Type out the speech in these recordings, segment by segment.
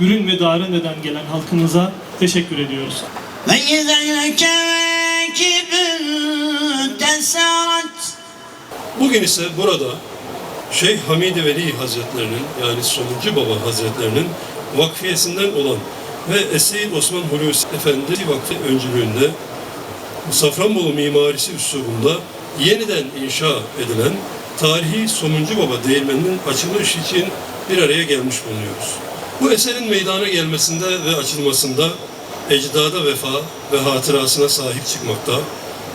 Gürün ve Darıne'den gelen halkımıza teşekkür ediyoruz. Bugün ise burada Şeyh Hamid Veli Hazretlerinin yani Somuncu Baba Hazretlerinin vakfiyesinden olan ve Esir Osman Hulusi Efendi Vakfı öncülüğünde Safranbolu mimarisi üslubunda yeniden inşa edilen tarihi Somuncu Baba değirmeninin açılış için bir araya gelmiş bulunuyoruz. Bu eserin meydana gelmesinde ve açılmasında ecdada vefa ve hatırasına sahip çıkmakta,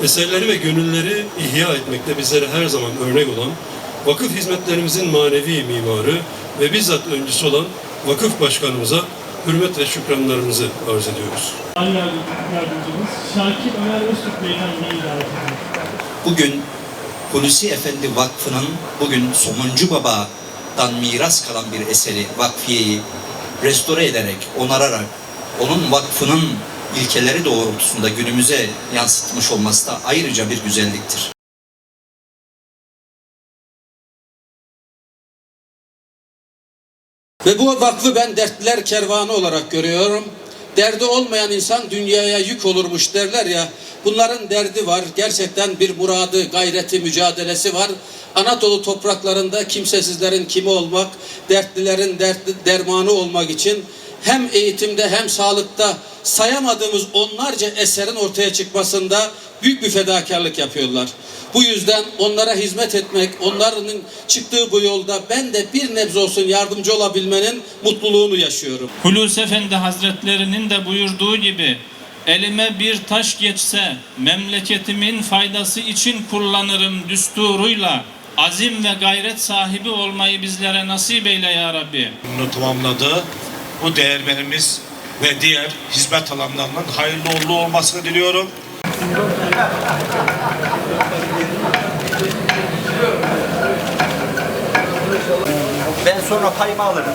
eserleri ve gönülleri ihya etmekte bizlere her zaman örnek olan vakıf hizmetlerimizin manevi mimarı ve bizzat öncüsü olan vakıf başkanımıza hürmet ve şükranlarımızı arz ediyoruz. Yardımcımız Şakir Ömer Öztürk Beyefendi'yi davet. Bugün Hulusi Efendi Vakfı'nın bugün Somuncu Baba'dan miras kalan bir eseri vakfiyeyi restore ederek, onararak onun vakfının ilkeleri doğrultusunda günümüze yansıtmış olması da ayrıca bir güzelliktir. Ve bu vakfı ben dertliler kervanı olarak görüyorum. Derdi olmayan insan dünyaya yük olurmuş derler ya. Bunların derdi var. Gerçekten bir muradı, gayreti, mücadelesi var. Anadolu topraklarında kimsesizlerin kimi olmak, dertlilerin dertli, dermanı olmak için hem eğitimde hem sağlıkta sayamadığımız onlarca eserin ortaya çıkmasında büyük bir fedakarlık yapıyorlar. Bu yüzden onlara hizmet etmek, onların çıktığı bu yolda ben de bir nebze olsun yardımcı olabilmenin mutluluğunu yaşıyorum. Hulusi Efendi Hazretlerinin de buyurduğu gibi elime bir taş geçse memleketimin faydası için kullanırım düsturuyla azim ve gayret sahibi olmayı bizlere nasip eyle ya Rabbi. bunu tamamladı. Bu değermenimiz ve diğer hizmet alanlarının hayırlı uğurlu olmasını diliyorum. Ben sonra payımı alırım.